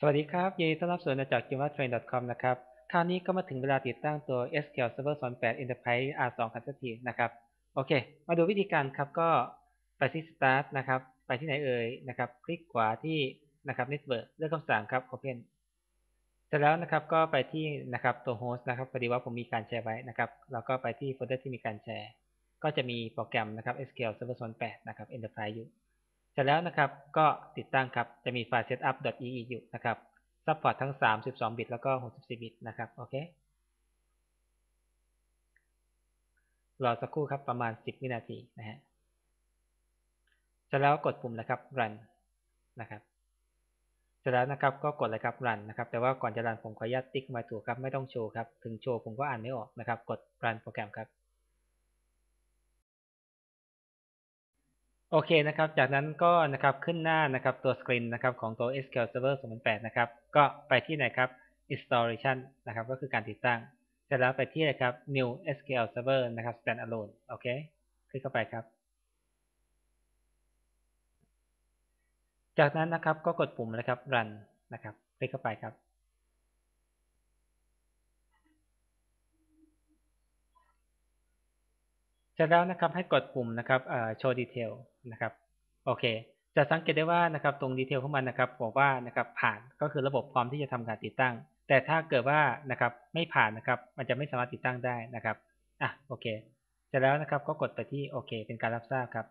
สวัสดีครับ ยินดีต้อนรับสู่อาณาจักร jimatrain.com นะครับ คราวนี้ก็มาถึงเวลาติดตั้งตัว SQL Server 28 Enterprise R2 กันสักทีนะครับ โอเค มาดูวิธีการครับ ก็ไปที่ Start นะครับ ไปที่ไหนเอ่ยนะครับ คลิกขวาที่นะครับ Network เลือกคำสั่งครับ Open เสร็จแล้วนะครับ ก็ไปที่นะครับตัว Host นะครับพอดีว่าผมมีการแชร์ไว้นะครับ แล้วก็ไปที่โฟลเดอร์ที่มีการแชร์ ก็จะมีโปรแกรมนะครับ SQL Server 28นะครับ Enterprise อยู่ ร็จแล้วนะครับก็ติดตั้งครับจะมีไฟล์ setup.ee อยู่นะครับซัพพอร์ตทั้ง 32 บิตแล้วก็ 64 บิตนะครับโอเครอสักครู่ครับประมาณ 10 วินาทีนะฮะเสร็จแล้วกดปุ่มนะครับ run นะครับเสร็จแล้วนะครับก็กดเลยครับ run นะครับแต่ว่าก่อนจะ run ผมขออนุญาตติ๊กมาถูกครับไม่ต้องโชว์ครับถึงโชว์ผมก็อ่านไม่ออกนะครับ กด run โปรแกรมครับ โอเคนะครับ จากนั้นก็นะครับขึ้นหน้านะครับตัวสกรีนนะครับของตัว SQL Server 2008 นะครับ ก็ไปที่ไหนครับ installation นะครับ ก็คือการติดตั้ง เสร็จแล้วไปที่นะครับ new SQL Server นะครับ standalone โอเค คลิกเข้าไปครับ จากนั้นนะครับก็กดปุ่มนะครับ run นะครับ คลิกเข้าไปครับ สร็จแล้วนะครับให้กดปุ่มนะครับเอ่อ show detail นะครับโอเค จะสังเกตได้ว่านะครับตรงดีเทลของมันนะครับบอกว่านะครับผ่านก็คือระบบพร้อมที่จะทำการติดตั้ง แต่ถ้าเกิดว่านะครับไม่ผ่านนะครับ มันจะไม่สามารถติดตั้งได้นะครับอะโอเคเสร็จแล้วนะครับก็กดไปที่โอเค เป็นการรับทราบครับ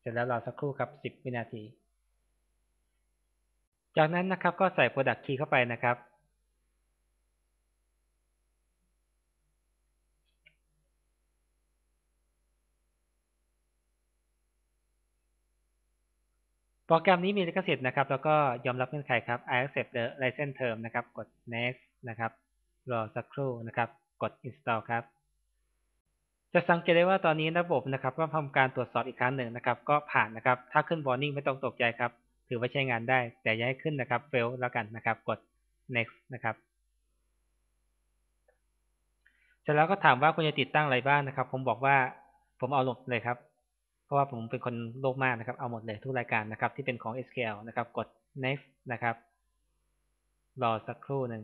เสร็จแล้วรอสักครู่ครับ10 วินาที จากนั้นนะครับก็ใส่ Product Key เข้าไปนะครับ โปรแกรมนี้มีลิขสิทธิ์นะครับ แล้วก็ยอมรับเงื่อนไขครับ I accept the license term นะครับ กด next นะครับรอสักครู่นะครับ กด install ครับ จะสังเกตได้ว่าตอนนี้ระบบนะครับก็ทำการตรวจสอบอีกครั้งหนึ่งนะครับ ก็ผ่านนะครับ ถ้าขึ้น warning ไม่ต้องตกใจครับ ถือว่าใช้งานได้ แต่ย่าให้ขึ้นนะครับ fail แล้วกันนะครับ กด next นะครับเสร็จแล้วก็ถามว่าคุณจะติดตั้งอะไรบ้างนะครับ ผมบอกว่าผมเอาหมดเลยครับ เพราะว่าผมเป็นคนโลภมากนะครับ เอาหมดเลยทุกรายการนะครับ ที่เป็นของ SQL นะครับ กด next นะครับ รอสักครู่หนึ่ง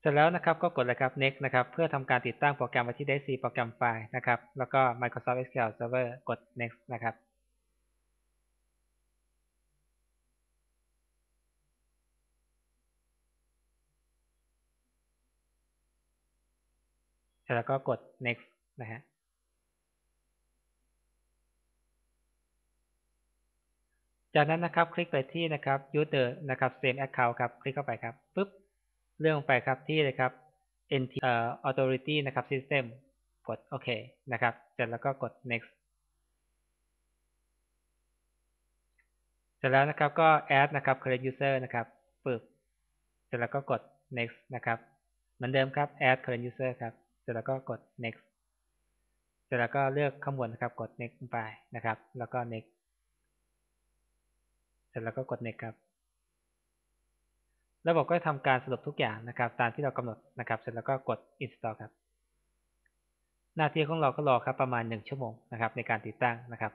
เสร็จแล้วนะครับก็กดเลยครับ next นะครับ เพื่อทำการติดตั้งโปรแกรมไว้ที่ d ด c โปรแกรมไฟล์นะครับ แล้วก็ Microsoft SQL Server กด next นะครับ เสร็จ แล้วก็กด next นะฮะจากนั้นนะครับคลิกไปที่นะครับ user นะครับ same account ครับคลิกเข้าไปครับปุ๊บเลื่อนลงไปครับที่เลยครับ NT เอ่อ authority นะครับ system กดโอเคนะครับ เสร็จแล้วก็กด next เสร็จแล้วนะครับก็ add นะครับ current user นะครับปึ๊บเสร็จแล้วก็กด next นะครับ เหมือนเดิมครับ add current user ครับ ร็จแล้วก็กด next เสร็จแล้วก็เลือกข้างบนนะครับ กด next ไปนะครับ แล้วก็ next เสร็จแล้วก็กด next ครับ ระบบก็จะทำการสรุปทุกอย่างนะครับ ตามที่เรากำหนดนะครับ เสร็จแล้วก็กด install ครับ หน้าที่ของเราก็รอครับประมาณ 1 ชั่วโมงนะครับในการติดตั้งนะครับ